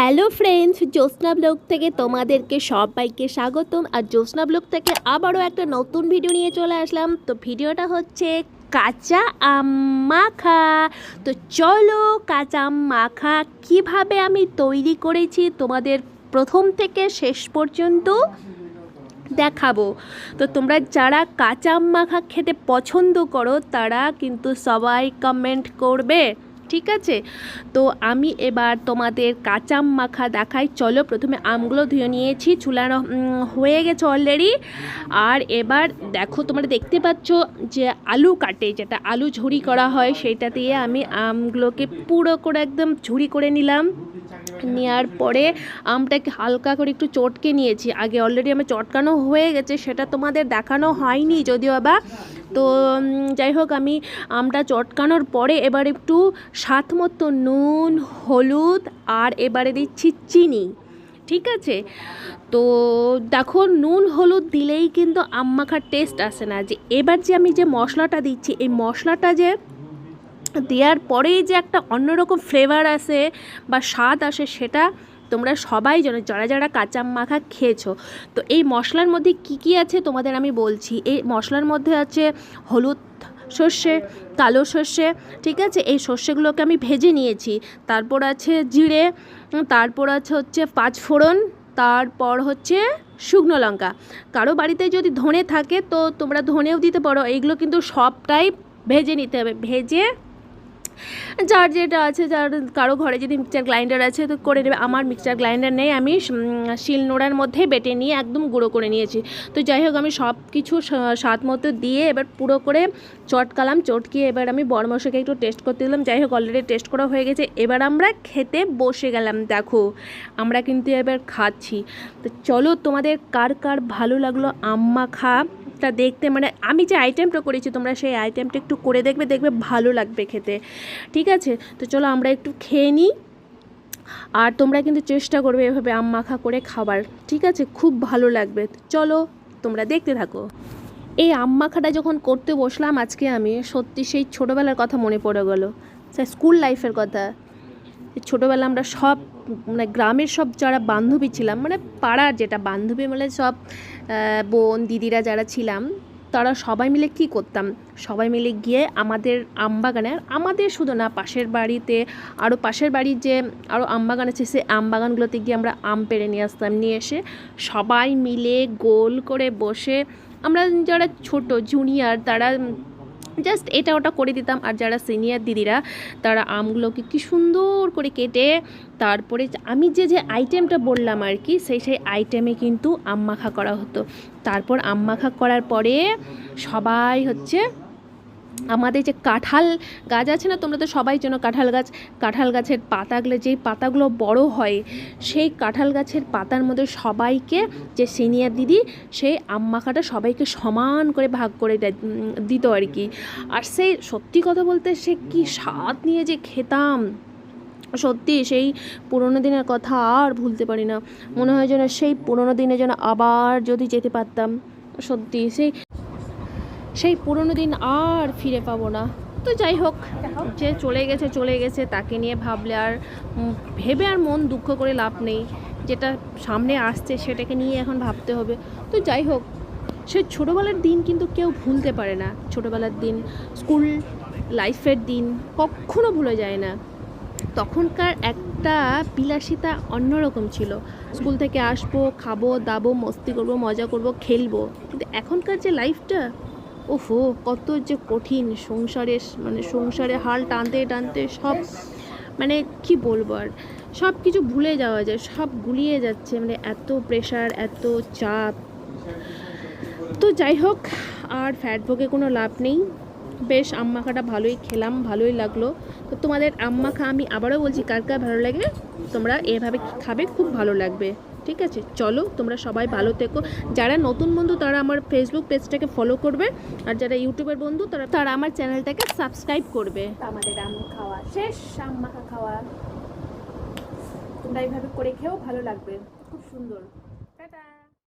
Hello friends, জ্যোৎস্না blog থেকে তোমাদেরকে সবাইকে স্বাগতম। আর জ্যোৎস্না ব্লগ থেকে আবারও একটা নতুন ভিডিও নিয়ে চলে আসলাম। তো ভিডিওটা হচ্ছে কাঁচা আম মাখা। তো চলো কাঁচা আম মাখা কীভাবে আমি তৈরি করেছি তোমাদের প্রথম থেকে শেষ পর্যন্ত দেখাবো। তো তোমরা যারা কাঁচা আম মাখা খেতে পছন্দ করো, তারা কিন্তু সবাই কমেন্ট করবে। ঠিক আছে? তো আমি এবার তোমাদের কাঁচা আম মাখা দেখাই। চলো প্রথমে আমগুলো ধুয়ে নিয়েছি চুলানো হয়ে গেছে অলরেডি আর এবার দেখো, তোমরা দেখতে পাচ্ছ যে আলু কাটে, যেটা আলু ঝুড়ি করা হয়, সেটা দিয়ে আমি আমগুলোকে পুরো করে একদম ঝুড়ি করে নিলাম। নেওয়ার পরে আমটাকে হালকা করে একটু চটকে নিয়েছি। আগে অলরেডি আমার চটকানো হয়ে গেছে, সেটা তোমাদের দেখানো হয়নি, যদিও বা। তো যাই হোক আমি আমটা চটকানোর পরে এবার একটু স্বাদ মতো নুন, হলুদ আর এবারে দিচ্ছি চিনি, ঠিক আছে? তো, দেখো নুন, হলুদ দিলেই কিন্তু আম মাখার টেস্ট আসে না। যে, এবার যে আমি যে মশলাটা দিচ্ছি, এই মশলাটা যে দেওয়ার পরেই যে একটা অন্যরকম ফ্লেভার আসে বা স্বাদ আসে, সেটা তোমরা সবাই জানো যারা যারা কাঁচা মাখা খেয়েছো। তো এই মশলার মধ্যে কি কি আছে তোমাদের আমি বলছি। এই মশলার মধ্যে আছে হলুদ সর্ষে, কালো সর্ষে, ঠিক আছে? এই সর্ষেগুলোকে আমি ভেজে নিয়েছি। তারপর আছে জিরে তারপর আছে হচ্ছে পাঁচফোড়ন তারপর হচ্ছে শুকনো লঙ্কা। কারও বাড়িতে যদি ধনে থাকে তো তোমরা ধনেও দিতে পারো। এইগুলো কিন্তু সবটাই ভেজে নিতে হবে। ভেজে যার যেটা আছে, যার কারও ঘরে যদি মিক্সচার গ্রাইন্ডার আছে, তো করে নেবে। আমার মিক্সচার গ্রাইন্ডার নেই, আমি শিল নোড়ার মধ্যে বেটে নিয়ে একদম গুঁড়ো করে নিয়েছি। তো যাই হোক, আমি সব কিছু স্বাদ মতো দিয়ে এবার পুরো করে চটকালাম, চটকিয়ে এবার আমি বড়মশাকে একটু টেস্ট করতে দিলাম। যাই হোক অলরেডি টেস্ট করা হয়ে গেছে। এবার আমরা খেতে বসে গেলাম, দেখো। আমরা কিন্তু এবার খাচ্ছি। তো চলো, তোমাদের কার কার ভালো লাগল, আম্মা খা। টা দেখতে মানে আমি যে আইটেমটা করেছি, তোমরা সেই আইটেমটা একটু করে দেখবে দেখবে ভালো লাগবে খেতে। ঠিক আছে? তো চলো আমরা একটু খেয়ে নিই। আর তোমরা কিন্তু চেষ্টা করবে এভাবে আম মাখা করে খাবার। ঠিক আছে? খুব ভালো লাগবে। চলো তোমরা দেখতে থাকো। এই আম মাখাটা যখন করতে বসলাম আজকে আমি, সত্যি সেই ছোটোবেলার কথা মনে পড়ে গেলো। স্কুল লাইফের কথা। ছোটোবেলা আমরা সব মানে গ্রামের সব যারা বান্ধবী ছিলাম মানে পাড়ার যেটা বান্ধবী মানে সব বোন, দিদিরা যারা ছিলাম, তারা সবাই মিলে কি করতাম? সবাই মিলে গিয়ে আমাদের আমবাগানে, আমাদের শুধু না, পাশের বাড়িতে আরও পাশের বাড়ির যে আরও আমবাগান আছে, সেই আমবাগানগুলোতে গিয়ে আমরা আম পেড়ে নিয়ে আসতাম, নিয়ে এসে সবাই মিলে গোল করে বসে, আমরা যারা ছোট জুনিয়র তারা জাস্ট এটা ওটা করে দিতাম। আর যারা সিনিয়র দিদিরা, তারা আমগুলোকে কি সুন্দর করে কেটে, তারপরে আমি যে যে আইটেমটা বললাম আর কি, সেই সেই আইটেমে কিন্তু আম মাখা করা হতো। তারপর আম মাখা করার পরে সবাই হচ্ছে আমাদের যে কাঁঠাল গাছ আছে না, তোমরা তো সবাই চেনো কাঁঠাল গাছ। কাঁঠাল গাছের পাতাগুলো, যেই পাতাগুলো বড় হয়, সেই কাঁঠাল গাছের পাতার মধ্যে সবাইকে, যে সিনিয়র দিদি, সেই মাখাটা সবাইকে সমান করে ভাগ করে দিত আর কি। আর সেই সত্যি কথা বলতে, সে কি স্বাদ নিয়ে যে খেতাম। সত্যি সেই পুরোনো দিনের কথা আর ভুলতে পারি না। মনে হয় যেন সেই পুরোনো দিনে যেন আবার যদি যেতে পারতাম। সত্যি সেই সেই পুরনো দিন আর ফিরে পাবো না। তো যাই হোক, যে চলে গেছে চলে গেছে, তাকে নিয়ে ভাবলে আর ভেবে আর মন দুঃখ করে লাভ নেই। যেটা সামনে আসছে সেটাকে নিয়ে এখন ভাবতে হবে। তো যাই হোক, সে ছোটোবেলার দিন কিন্তু কেউ ভুলতে পারে না। ছোটোবেলার দিন, স্কুল লাইফের দিন কখনো ভুলে যায় না। তখনকার একটা বিলাসিতা অন্যরকম ছিল। স্কুল থেকে আসব, খাব, দাবো, মস্তি করব, মজা করব, খেলব। কিন্তু এখনকার যে লাইফটা ওফো কত যে কঠিন সংসারের মানে সংসারে হাল টানতে টানতে সব মানে কি বলব আর, সব কিছু ভুলে যাওয়া যায়, সব গুলিয়ে যাচ্ছে মানে এত প্রেশার এত চাপ। তো যাই হোক, আর ফ্যাট ভোগে কোনো লাভ নেই। বেশ আম মাখাটা ভালোই খেলাম, ভালোই লাগল। তো তোমাদের আম মাখা আমি আবারও বলছি, কার কার ভালো লাগে, তোমরা এভাবে খাবে, খুব ভালো লাগবে। ঠিক আছে? চলো, তোমরা সবাই ভালো থেকো। যারা নতুন বন্ধু, তারা আমার ফেসবুক পেজটাকে ফলো করবে। আর যারা ইউটিউবের বন্ধু, তারা তারা আমার চ্যানেলটাকে সাবস্ক্রাইব করবে। আমাদের আম খাওয়া শেষ আম মাখা খাওয়া। তোমরা এইভাবে করে খেয়েও ভালো লাগবে। খুব সুন্দর।